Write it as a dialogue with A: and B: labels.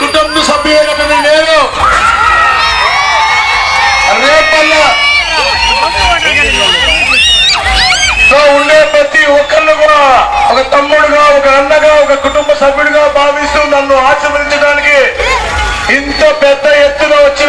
A: కుటుంబ సభ్యుడైనటువంటి నేను. రేపల్లో ఉండే ప్రతి ఒక్కళ్ళు కూడా ఒక తమ్ముడుగా ఒక అన్నగా ఒక కుటుంబ సభ్యుడిగా భావిస్తూ నన్ను ఆశీర్వదించడానికి ఇంత పెద్ద ఎత్తున వచ్చి